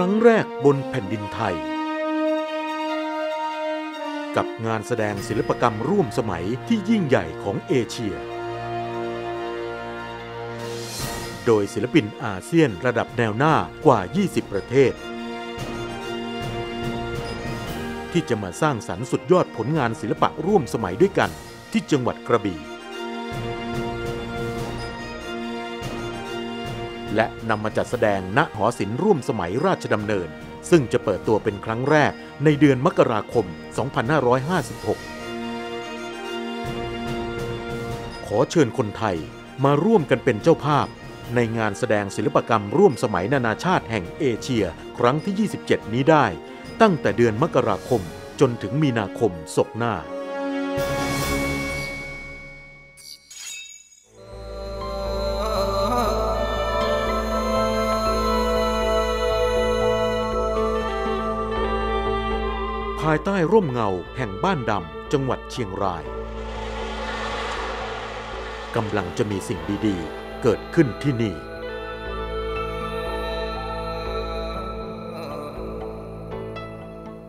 ครั้งแรกบนแผ่นดินไทย กับงานแสดงศิลปกรรมร่วมสมัยที่ยิ่งใหญ่ของเอเชีย โดยศิลปินอาเซียนระดับแนวหน้ากว่า 20 ประเทศ ที่จะมาสร้างสรรค์สุดยอดผลงานศิลปะร่วมสมัยด้วยกันที่จังหวัดกระบี่ และนำมาจัดแสดงณหอศิลป์ร่วมสมัยราชดำเนิน ซึ่งจะเปิดตัวเป็นครั้งแรกในเดือนมกราคม 2556 ขอเชิญคนไทยมาร่วมกันเป็นเจ้าภาพ ในงานแสดงศิลปกรรมร่วมสมัยนานาชาติแห่งเอเชีย ครั้งที่ 27 นี้ได้ ตั้งแต่เดือนมกราคมจนถึงมีนาคมศกหน้าายใต้ร่มเงาแห่งบ้านดำจังหวัดเชียงรายกำลังจะมีสิ่งดีๆ เกิดขึ้นที่นี่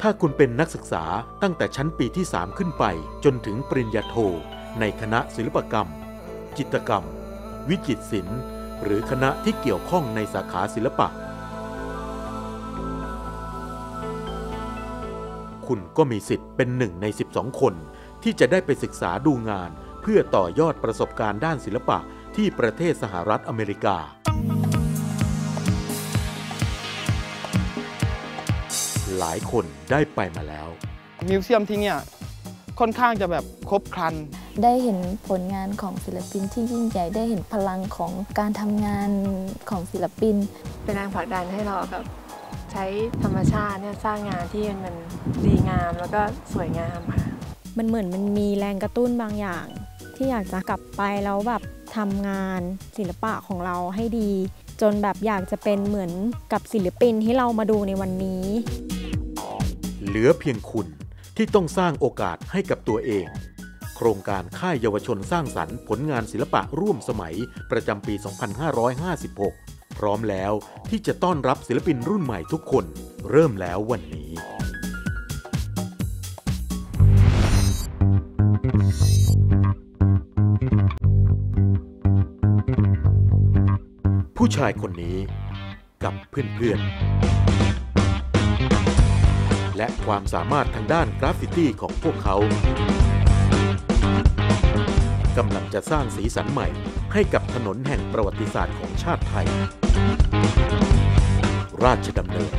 ถ้าคุณเป็นนักศึกษาตั้งแต่ชั้นปีที่ 3 ขึ้นไป จนถึงปริญญาโท ในคณะศิลปกรรม จิตรกรรม วิจิตรศิลป์ หรือคณะที่เกี่ยวข้องในสาขาศิลปะ คุณก็มีสิทธิ์เป็นหนึ่งใน 12 คน ที่จะได้ไปศึกษาดูงาน เพื่อต่อยอดประสบการณ์ด้านศิลปะที่ประเทศสหรัฐอเมริกา หลายคนได้ไปมาแล้ว มิวเซียมที่เนี่ยค่อนข้างจะแบบครบครัน ได้เห็นผลงานของศิลปินที่ยิ่งใหญ่ได้เห็นพลังของการทำงานของศิลปิน เป็นแรงผลักดันให้เราแบบ ใช้ธรรมชาติเนี่ยสร้างงานที่มันดีงามแล้วก็สวยงามค่ะ มันเหมือนมันมีแรงกระตุ้นบางอย่าง ที่อยากจะกลับไปแล้วแบบทำงานศิลปะของเราให้ดี จนแบบอยากจะเป็นเหมือนกับศิลปินที่เรามาดูในวันนี้ เหลือเพียงคุณที่ต้องสร้างโอกาสให้กับตัวเอง โครงการค่ายเยาวชนสร้างสรรค์ผลงานศิลปะร่วมสมัยประจำปี 2556 พร้อมแล้ว ที่จะต้อนรับศิลปินรุ่นใหม่ทุกคน เริ่มแล้ววันนี้ผู้ชายคนนี้กับเพื่อนๆ และความสามารถทางด้านกราฟฟิตี้ของพวกเขา กำลังจะสร้างสีสันใหม่ ให้กับถนนแห่งประวัติศาสตร์ของชาติไทย ราชดำเนิน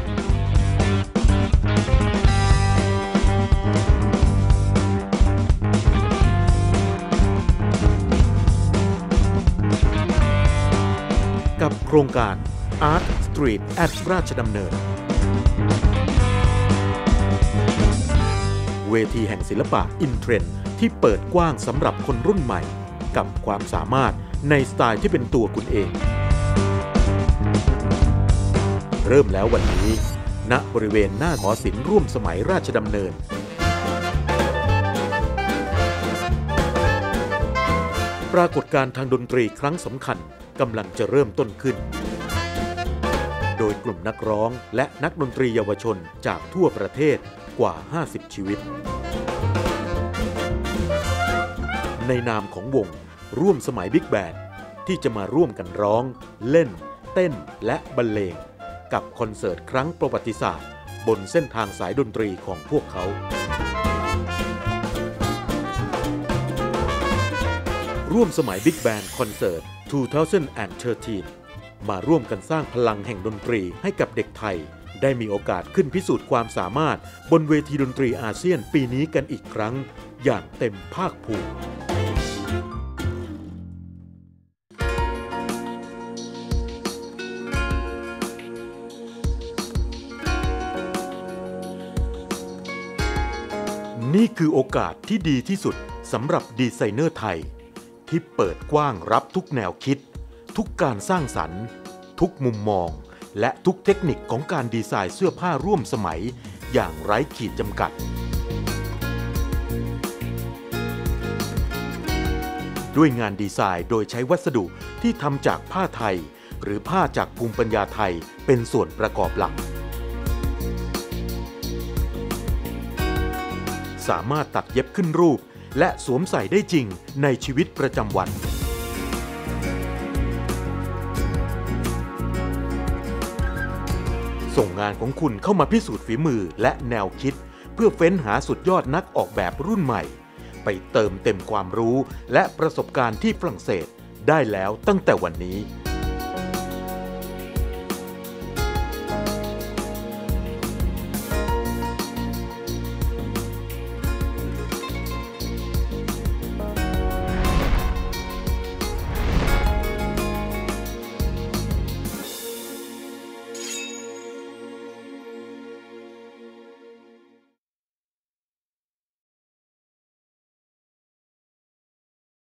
กับโครงการ Art Street at ราชดำเนิน เวทีแห่งศิลปะอินเทรนด์ ที่เปิดกว้างสำหรับคนรุ่นใหม่ กับความสามารถในสไตล์ที่เป็นตัวคุณเอง เริ่มแล้ววันนี้ ณบริเวณหน้าหอศิลป์ร่วมสมัยราชดำเนิน ปรากฏการณ์ทางดนตรีครั้งสำคัญกำลังจะเริ่มต้นขึ้น โดยกลุ่มนักร้องและนักดนตรีเยาวชนจากทั่วประเทศกว่า 50 ชีวิต ในนามของวง ร่วมสมัยบิ๊กแบนที่จะมาร่วมกันร้อง เล่น เต้นและบรรเลง กับคอนเสิร์ตครั้งประวัติศาสตร์ บนเส้นทางสายดนตรีของพวกเขาร่วมสมัยบิ๊กแบนคอนเสิร์ต2013 มาร่วมกันสร้างพลังแห่งดนตรีให้กับเด็กไทย ได้มีโอกาสขึ้นพิสูจน์ความสามารถ บนเวทีดนตรีอาเซียนปีนี้กันอีกครั้ง อย่างเต็มภาคภูมิ นี่คือโอกาสที่ดีที่สุดสำหรับดีไซเนอร์ไทย ที่เปิดกว้างรับทุกแนวคิด ทุกการสร้างสรรค์ ทุกมุมมอง และทุกเทคนิคของการดีไซน์เสื้อผ้าร่วมสมัย อย่างไร้ขีดจำกัด ด้วยงานดีไซน์โดยใช้วัสดุที่ทำจากผ้าไทย หรือผ้าจากภูมิปัญญาไทยเป็นส่วนประกอบหลัก สามารถตัดเย็บขึ้นรูป และสวมใส่ได้จริงในชีวิตประจำวัน ส่งงานของคุณเข้ามาพิสูจน์ฝีมือและแนวคิด เพื่อเฟ้นหาสุดยอดนักออกแบบรุ่นใหม่ ไปเติมเต็มความรู้และประสบการณ์ที่ฝรั่งเศสได้แล้วตั้งแต่วันนี้